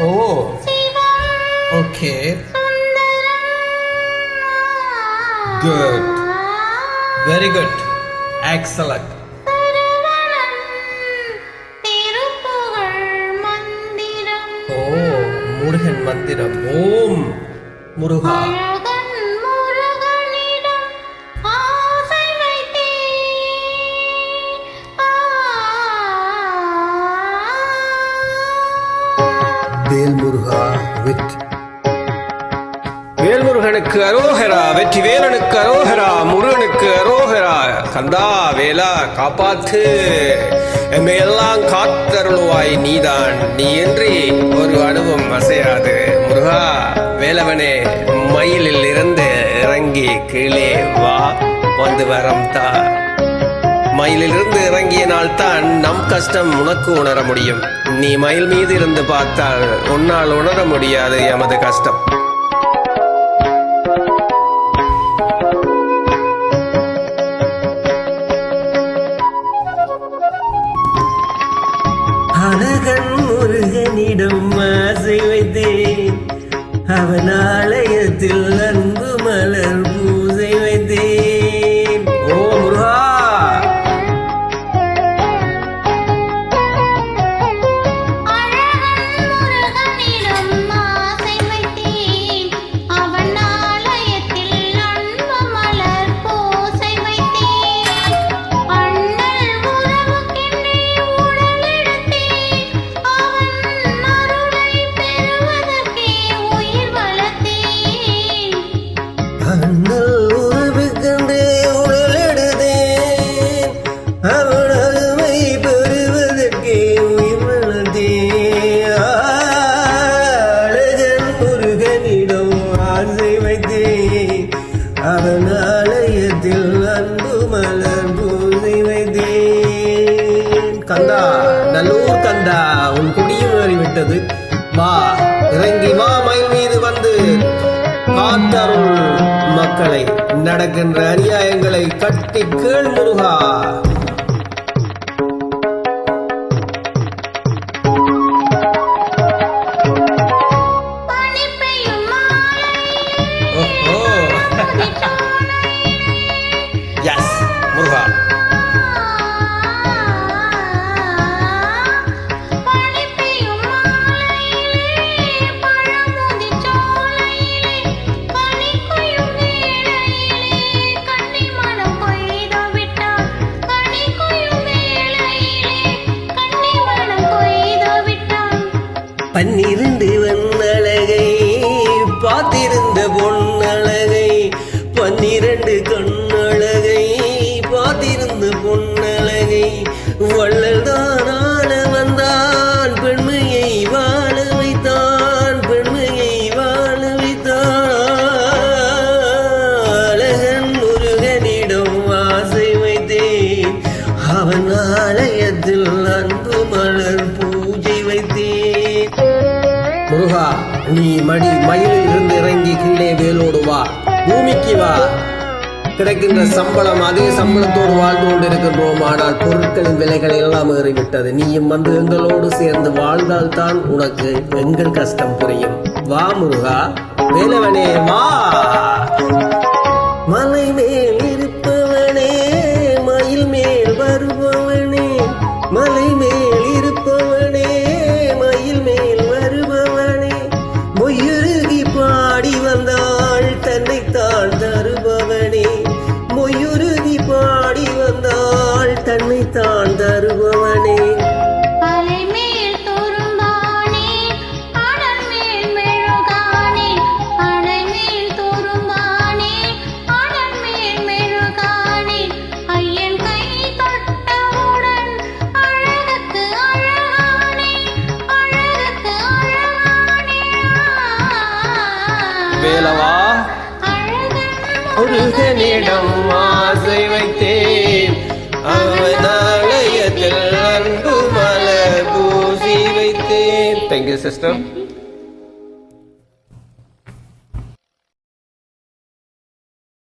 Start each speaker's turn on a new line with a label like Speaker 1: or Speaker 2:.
Speaker 1: 오. 오케이. Good. Very
Speaker 2: good. Excellent.
Speaker 1: 오, 무르헨
Speaker 2: 만디람. 옴.
Speaker 1: 무르하. வெற்றி. வேல்முருகனுக்கு அரோகரா வெற்றி வேலனுக்கு அரோகரா முருகனுக்கு அரோகரா. கந்தா வேலா காப்பாத்து. எம்மை எல்லாம் காத்தருளுவாய் நீதான். நீ என்று ஒரு அணுவும் அசையாது. முருகா வேலவனே மயிலில் இருந்து இறங்கி கீழே வா. வந்து வரம் தா. மயிலிலிருந்து இறங்கிய நாள் தான் நம் கஷ்டம் உனக்கு உணர முடியும். நீ மயில் மீது இருந்து பார்த்தால் உன்னால் உணர முடியாது எமது கஷ்டம். அழகன் முருகனிடம் ஆசை வைத்தேன். அவன் ஆலயத்தில் அன்பு மலர்
Speaker 2: ஆலயத்தில் அன்பு மலர் பூசை வைத்தேன்.
Speaker 1: கந்தா நல்லூர் கந்தா உன் குடியும் ஏறிவிட்டது. வா இறங்கி வா மயில் மீது வந்து. காத்தருள் மக்களை நடக்கின்ற அநியாயங்களை கட்டி கேள் முருகா. வள்ளல் தான் ஆள வந்தான் பெண்மையை வாழ வைத்தான் பெண்மையை வாழ வைத்தான் அழகன் முருகனிடம் ஆசை வைத்தேன். அவன் ஆலயத்தில் அன்பு மலர் பூஜை வைத்தேன். முருகா நீ மடி மயிலில் இருந்து இறங்கி கீழே வேலோடு வா. பூமிக்கு வா. கிடைக்கின்ற சம்பளம் அதே சம்பளத்தோடு வாழ்ந்து கொண்டிருக்கின்றோம். ஆனால் பொருட்களின் விலைகள் எல்லாம் ஏறிவிட்டது. நீயும் வந்து எங்களோடு சேர்ந்து வாழ்ந்தால் தான் உனக்கு எங்கள் கஷ்டம் புரியும். வா முருகா. வேலவனே வா. மலை மேல் வேலவா? முருகனிடம் ஆசை வைத்தேன். அவன் அன்பு மலர் பூசி வைத்தேன். Thank you sister